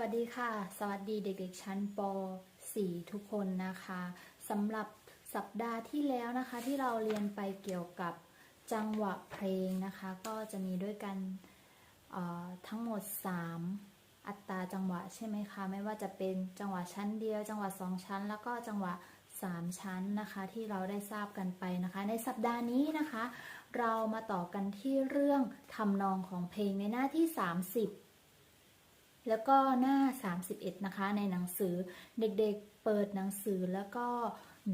วัสดีค่ะ สวัสดีเด็กๆ ชั้นป .4 ทุกคนนะคะสำหรับสัปดาห์ที่แล้วนะคะ ที่เราเรียนไปเกี่ยวกับจังหวะเพลงนะคะ ก็จะมีด้วยกันทั้งหมด 3 อัตราจังหวะใช่ไหมคะ ไม่ว่าจะเป็นจังหวะชั้นเดียว จังหวะ 2 ชั้น แล้วก็จังหวะ 3 ชั้นนะคะ ที่เราได้ทราบกันไปนะคะ ในสัปดาห์นี้นะคะ เรามาต่อกันที่เรื่องทำนองของเพลงในหน้าที่ 30 แล้วก็หน้า 31 นะคะ ในหนังสือเด็กๆเปิดหนังสือแล้วก็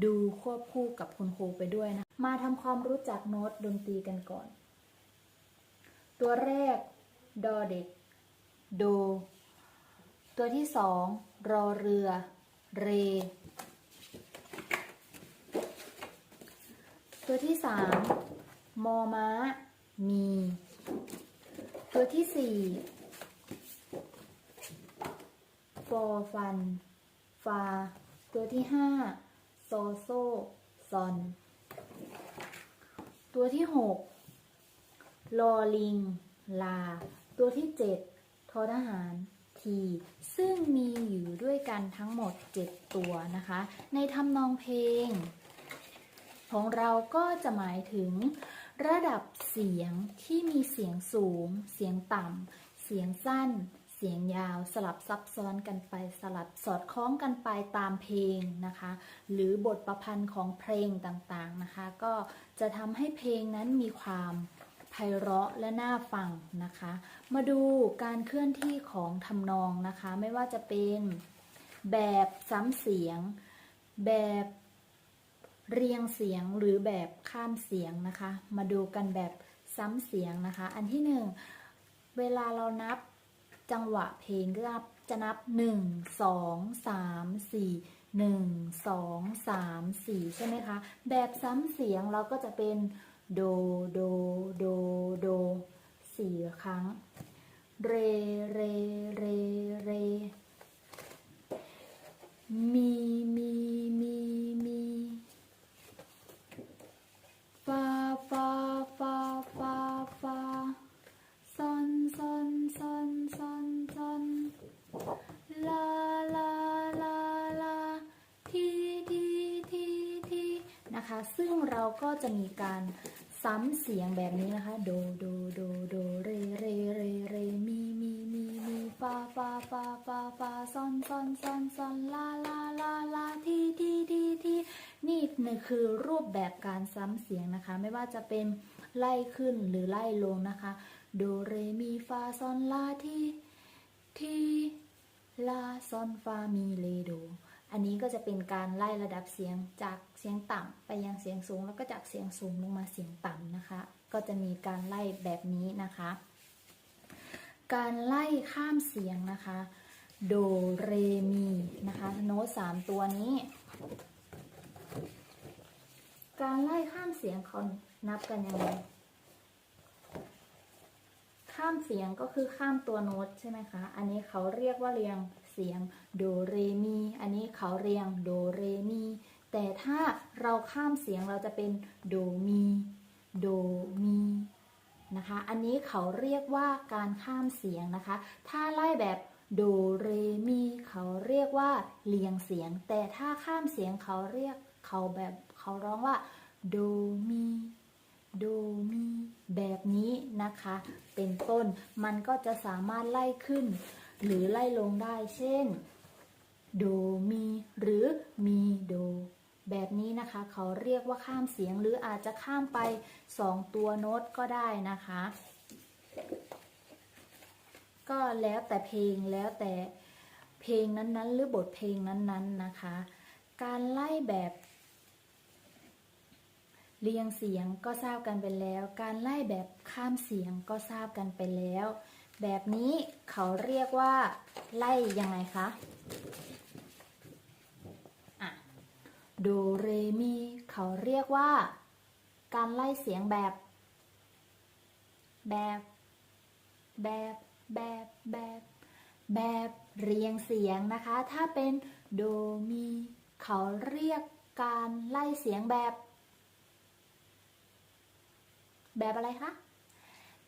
ดูควบคู่กับคุณครูไปด้วยนะ มาทำความรู้จักโน้ตดนตรีกันก่อน ตัวแรก ดอเด็ก โด ตัวที่สอง รอเรือ เร ตัวที่สามมอม้า มี ตัวที่สี่ ฟอฟัน ฟา ตัวที่ห้าโซโซซอน ตัวที่หกลอลิง ลา ตัวที่เจ็ดทอทหาร ที ซึ่งมีอยู่ด้วยกันทั้งหมด7ตัวนะคะ ในทำนองเพลง ของเราก็จะหมายถึง ระดับเสียงที่มีเสียงสูง เสียงต่ำ เสียงสั้น เสียงยาวสลับซับซ้อนกันไปสลับสอดคล้องกันไปตามเพลงนะคะ หรือบทประพันธ์ของเพลงต่างๆนะคะ ก็จะทำให้เพลงนั้นมีความไพเราะและน่าฟังนะคะ มาดูการเคลื่อนที่ของทำนองนะคะ ไม่ว่าจะเป็นแบบซ้ำเสียง แบบเรียงเสียงหรือแบบข้ามเสียงนะคะ มาดูกันแบบซ้ำเสียงนะคะ อันที่หนึ่งเวลาเรานับ จังหวะเพลงก็จะนับ 1 2 3 4 1 2 3 4 ใช่ไหมคะ แบบซ้ำเสียงเราก็จะเป็นโด โด โด โดสี่ครั้ง เร เร เร เร มี มี มี มีฟาฟาฟาฟาฟา ซึ่งเราก็จะมีการซ้ำเสียงแบบนี้นะคะ โด โด โด โด เร เร เร เร มี มี มี มีฟาฟาฟาฟาฟาซอนซอนซอนซอนลาลาลาลาทีทีทีทีนี่นี่คือรูปแบบการซ้ำเสียงนะคะ ไม่ว่าจะเป็นไล่ขึ้นหรือไล่ลงนะคะ โด เร มีฟาซอนลาทีทีลาซอนฟามีเลโด อันนี้ก็จะเป็นการไล่ระดับเสียงจากเสียงต่ำไปยังเสียงสูง แล้วก็จากเสียงสูงลงมาเสียงต่ำนะคะ ก็จะมีการไล่แบบนี้นะคะ การไล่ข้ามเสียงนะคะ โดเรมีนะคะโน้ตสามตัวนี้ การไล่ข้ามเสียงเขานับกันยังไงข้ามเสียงก็คือข้ามตัวโน้ตใช่ไหมคะ อันนี้เขาเรียกว่าเรียง เสียงโดเรมี อันนี้เขาเรียงโดเรมี แต่ถ้าเราข้ามเสียงเราจะเป็นโดมีโดมีนะคะ อันนี้เขาเรียกว่าการข้ามเสียงนะคะ ถ้าไล่แบบโดเรมีเขาเรียกว่าเรียงเสียง แต่ถ้าข้ามเสียงเขาเรียกเขาแบบเขาร้องว่าโดมีโดมีแบบนี้นะคะ เป็นต้นมันก็จะสามารถไล่ขึ้น หรือไล่ลงได้เช่น โดมีหรือมีโด แบบนี้นะคะเขาเรียกว่าข้ามเสียงหรืออาจจะข้ามไปสองตัวโน้ตก็ได้นะคะ ก็แล้วแต่เพลงแล้วแต่เพลงนั้นๆ หรือบทเพลงนั้นๆนะคะ การไล่แบบเรียงเสียงก็ทราบกันไปแล้ว การไล่แบบข้ามเสียงก็ทราบกันไปแล้ว แบบนี้เขาเรียกว่าไล่ยังไงคะอะโดเรมีเขาเรียกว่า การไล่เสียงแบบ แบบ แบบ แบบ แบบ แบบเรียงเสียงนะคะ ถ้าเป็นโดมีเขาเรียกการไล่เสียงแบบ แบบอะไรคะ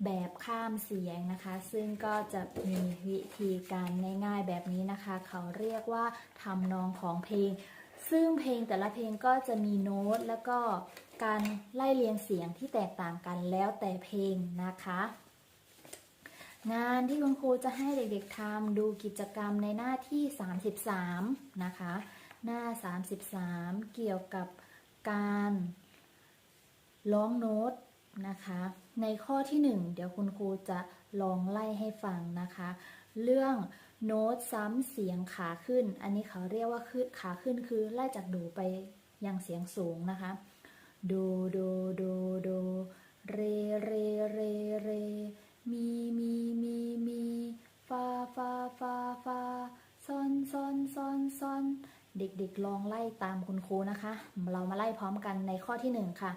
แบบข้ามเสียงนะคะ ซึ่งก็จะมีวิธีการง่ายๆแบบนี้นะคะ เขาเรียกว่าทำนองของเพลง ซึ่งเพลงแต่ละเพลงก็จะมีโน้ตแล้วก็การไล่เรียงเสียงที่แตกต่างกันแล้วแต่เพลงนะคะ งานที่คุณครูจะให้เด็กๆทำดูกิจกรรมในหน้าที่ 33 นะคะ หน้า 33 เกี่ยวกับการร้องโน้ตนะคะ ในข้อที่ 1 เดี๋ยวคุณครูจะลองไล่ให้ฟังนะคะ เรื่องโน้ตซ้ำเสียงขาขึ้น อันนี้เขาเรียกว่าขึ้นขาขึ้นคือไล่จากดูไปยังเสียงสูงนะคะ ดูดูดูดูเรเรเรเรมีมีมีมีฟาฟาฟาฟาซอนซอนซอนซอนเด็กๆลองไล่ตามคุณครูนะคะ เรามาไล่พร้อมกันในข้อที่หนึ่งค่ะ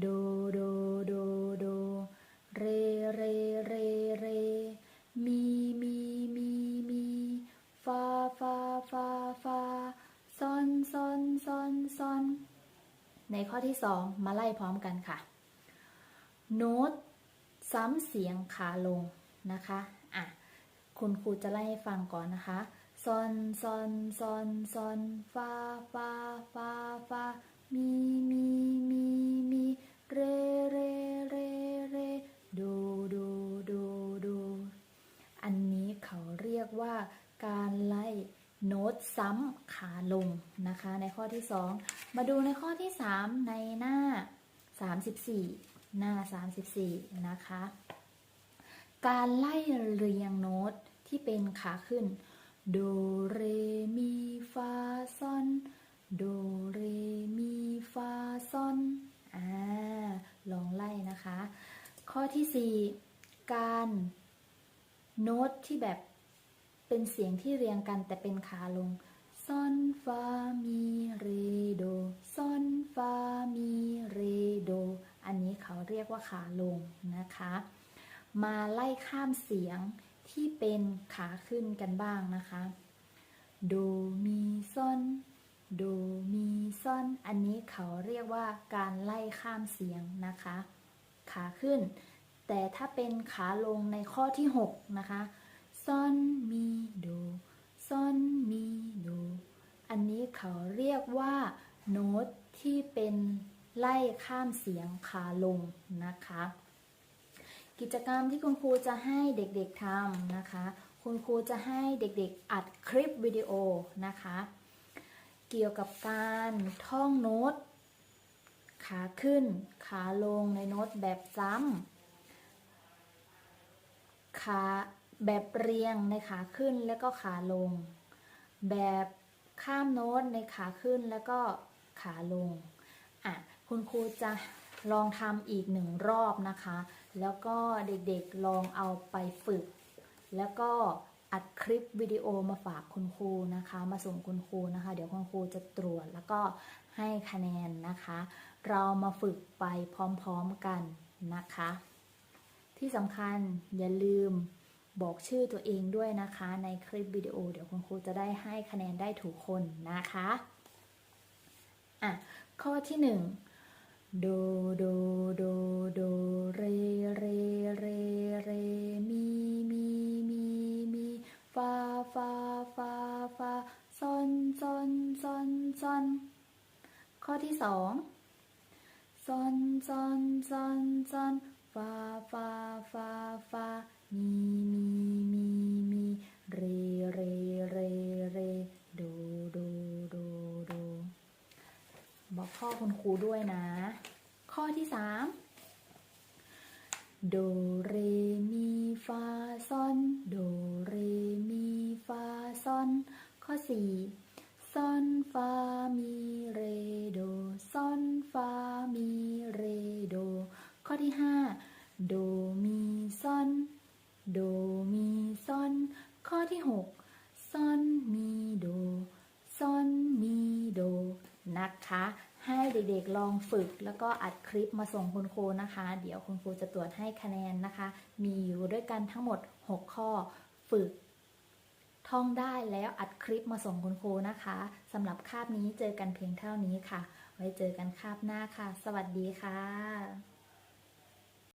ดูดูดูดูเรเรเรเร มีมีมีมีฟาฟาฟาฟาซอนซอนซอนซอนในข้อที่สองมาไล่พร้อมกันค่ะ โน้ตซ้ำเสียงขาลงนะคะอะคุณครูจะไล่ให้ฟังก่อนนะคะซอนซอนซอนซอนฟาฟาฟาฟามีมีมีมี เรเรเรเรดูดูดูดูอันนี้เขาเรียกว่าการไล่โน้ตซ้ำขาลงนะคะ ในข้อที่ 2 มาดูในข้อที่ 3 ในหน้า 34 หน้า 34 นะคะ การไล่เรียงโน้ตที่เป็นขาขึ้นโดเรมีฟาซอนโดเรมีฟาซอน นะคะ ข้อที่ 4 การโน้ตที่แบบเป็นเสียงที่เรียงกันแต่เป็นขาลงซอนฟามีเรโดซอนฟามีเรโดอันนี้เขาเรียกว่าขาลงนะคะ มาไล่ข้ามเสียงที่เป็นขาขึ้นกันบ้างนะคะ โดมีซอนโดมีซอนอันนี้เขาเรียกว่าการไล่ข้ามเสียงนะคะ ขาขึ้น แต่ถ้าเป็นขาลงในข้อที่ 6 นะคะซอนมีโดซอนมีโดอันนี้เขาเรียกว่าโน้ตที่เป็นไล่ข้ามเสียงขาลงนะคะ กิจกรรมที่คุณครูจะให้เด็กๆทำนะคะ คุณครูจะให้เด็กๆอัดคลิปวิดีโอนะคะ เกี่ยวกับการท่องโน้ต ขาขึ้น ขาลงในโน้ตแบบซ้ำขาแบบเรียงในขาขึ้นแล้วก็ขาลง แบบข้ามโน้ตในขาขึ้นแล้วก็ขาลงอะคุณครูจะลองทำอีกหนึ่งรอบนะคะ แล้วก็เด็กๆลองเอาไปฝึก แล้วก็อัดคลิปวิดีโอมาฝากคุณครูนะคะ มาส่งคุณครูนะคะ เดี๋ยวคุณครูจะตรวจแล้วก็ให้คะแนนนะคะ เรามาฝึกไปพร้อมๆกันนะคะ ที่สำคัญอย่าลืมบอกชื่อตัวเองด้วยนะคะ ในคลิปวิดีโอ เดี๋ยวคุณครูจะได้ให้คะแนนได้ถูกคนนะคะอะข้อที่หนึ่งโดโดโดโดเรเรเรเรมีมีมีมีฟาฟาฟาฟาซอนซอนซอนซอนข้อที่สอง อนซอนซอนซอนฟาฟาฟาฟามีมีมีมีเรเรเรเรโดโดโดโดบอกข้อคุณครูด้วยนะ ข้อที่สามโดเรมีฟาซอน โดเรมีฟาซอน ข้อสี่ซอน ฟา มี เร โด ซอน ฟา มี เร โด ข้อที่ห้าโด มี ซอน โด มี ซอน ข้อที่หกซอน มี โด ซอน มี โด นะคะ ให้ เด็กๆลองฝึก แล้วก็อัดคลิปมาส่งคุณครูนะคะ เดี๋ยวคุณครูจะตรวจให้คะแนนนะคะ มีอยู่ด้วยกันทั้งหมด 6 ข้อฝึก ท่องได้แล้วอัดคลิปมาส่งคุณครูนะคะสำหรับคาบนี้เจอกันเพียงเท่านี้ค่ะ ไว้เจอกันคาบหน้าค่ะ สวัสดีค่ะ